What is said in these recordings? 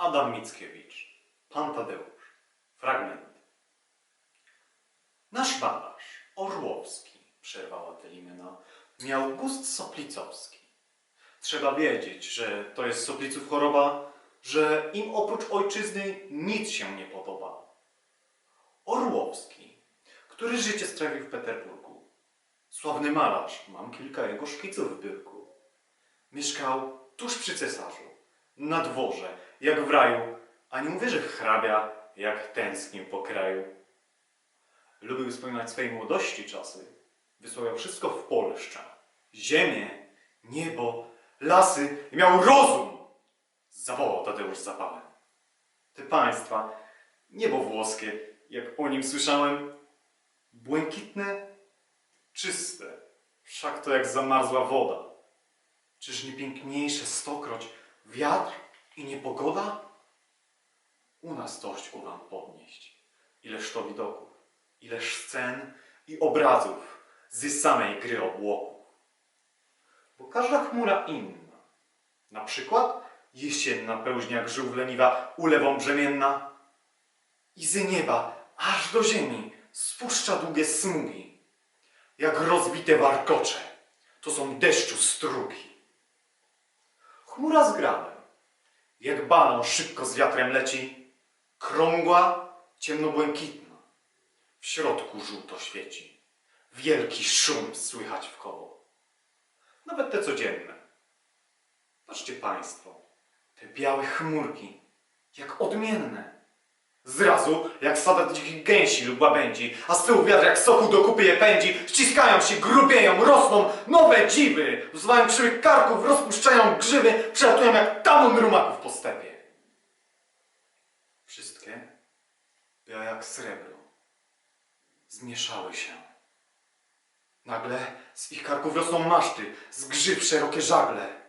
Adam Mickiewicz, Pan Tadeusz. Fragment. Nasz malarz, Orłowski, przerwała Telimena, miał gust soplicowski. Trzeba wiedzieć, że to jest sopliców choroba, że im oprócz ojczyzny nic się nie podoba. Orłowski, który życie strawił w Peterburgu. Sławny malarz, mam kilka jego szkiców w biurku. Mieszkał tuż przy cesarzu, na dworze, jak w raju, a nie mówię, że hrabia, jak tęsknił po kraju. Lubił wspominać swojej młodości czasy. Wysławiał wszystko w Polszcza. Ziemię, niebo, lasy i miał rozum! Zawołał Tadeusz z zapałem. Te państwa, niebo włoskie, jak o nim słyszałem, błękitne, czyste, wszak to jak zamarzła woda. Czyż nie piękniejsze stokroć wiatr i niepogoda? U nas dość ku wam podnieść. Ileż to widoków, ileż scen i obrazów z samej gry obłoków. Bo każda chmura inna. Na przykład jesienna pełźnia grzył leniwa ulewą brzemienna i z nieba aż do ziemi spuszcza długie smugi. Jak rozbite warkocze, to są deszczu strugi. Chmura z gradem, jak balon szybko z wiatrem leci, krągła, ciemnobłękitna. W środku żółto świeci. Wielki szum słychać w koło. Nawet te codzienne. Patrzcie Państwo, te białe chmurki, jak odmienne. Zrazu jak stada dzikich gęsi lub łabędzi, a z tyłu wiatr jak soku do kupy je pędzi, ściskają się, grubieją, rosną nowe dziwy, wzwają krzywych karków, rozpuszczają grzywy, przelatują jak tamun rumaków po stepie. Wszystkie białe jak srebro zmieszały się. Nagle z ich karków rosną maszty, z grzyw szerokie żagle.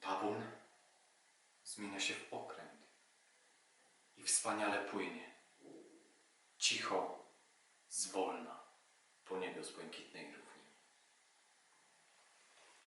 Tabun zmienia się w wspaniale płynie. Cicho, zwolna po niebie z błękitnej